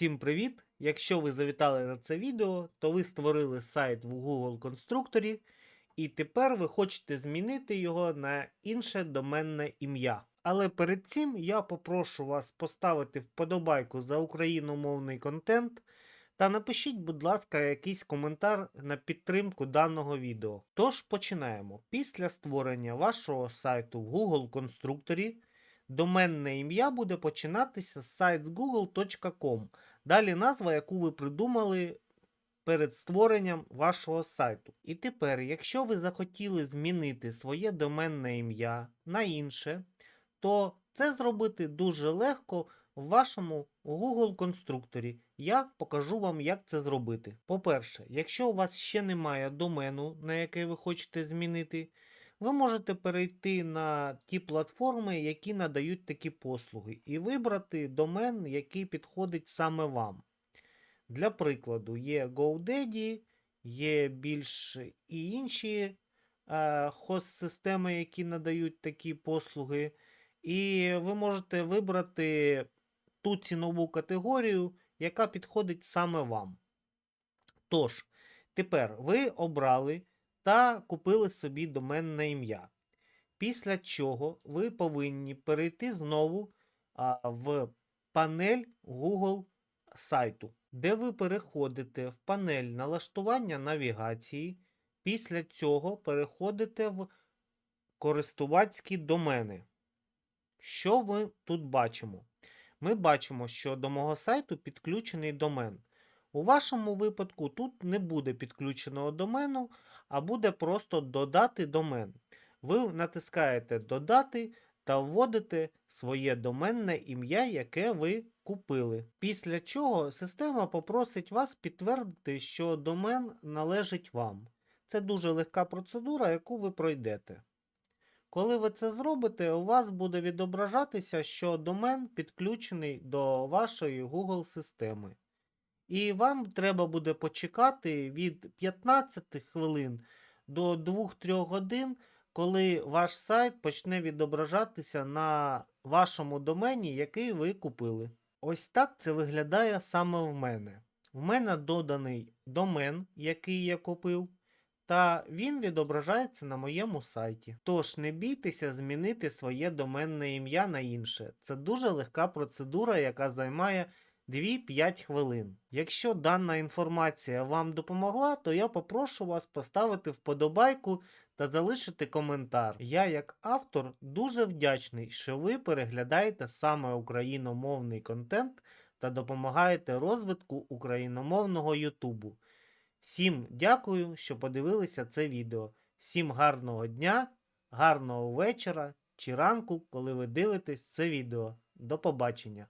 Всім привіт! Якщо ви завітали на це відео, то ви створили сайт в Google конструкторі, і тепер ви хочете змінити його на інше доменне ім'я. Але перед цим я попрошу вас поставити вподобайку за україномовний контент та напишіть, будь ласка, якийсь коментар на підтримку даного відео. Тож починаємо. Після створення вашого сайту в Google конструкторі доменне ім'я буде починатися з site.google.com. Далі назва, яку ви придумали перед створенням вашого сайту. І тепер, якщо ви захотіли змінити своє доменне ім'я на інше, то це зробити дуже легко в вашому Google конструкторі. Я покажу вам, як це зробити. По-перше, якщо у вас ще немає домену, на який ви хочете змінити, ви можете перейти на ті платформи, які надають такі послуги, і вибрати домен, який підходить саме вам. Для прикладу, є GoDaddy, є більш і інші е, хост-системи, які надають такі послуги. І ви можете вибрати ту цінову категорію, яка підходить саме вам. Тож, тепер ви обрали та купили собі доменне ім'я. Після чого ви повинні перейти знову а, в панель Google сайту, де ви переходите в панель налаштування навігації. Після цього переходите в користувацькі домени. Що ми тут бачимо? Ми бачимо, що до мого сайту підключений домен. У вашому випадку тут не буде підключеного домену, а буде просто додати домен. Ви натискаєте Додати та вводите своє доменне ім'я, яке ви купили. Після чого система попросить вас підтвердити, що домен належить вам. Це дуже легка процедура, яку ви пройдете. Коли ви це зробите, у вас буде відображатися, що домен підключений до вашої Google системи. І вам треба буде почекати від 15 хвилин до 2-3 годин, коли ваш сайт почне відображатися на вашому домені, який ви купили. Ось так це виглядає саме в мене. В мене доданий домен, який я купив, та він відображається на моєму сайті. Тож не бійтеся змінити своє доменне ім'я на інше. Це дуже легка процедура, яка займає 2-5 хвилин. Якщо дана інформація вам допомогла, то я попрошу вас поставити вподобайку та залишити коментар. Я, як автор, дуже вдячний, що ви переглядаєте саме україномовний контент та допомагаєте розвитку україномовного Ютубу. Всім дякую, що подивилися це відео. Всім гарного дня, гарного вечора чи ранку, коли ви дивитесь це відео. До побачення!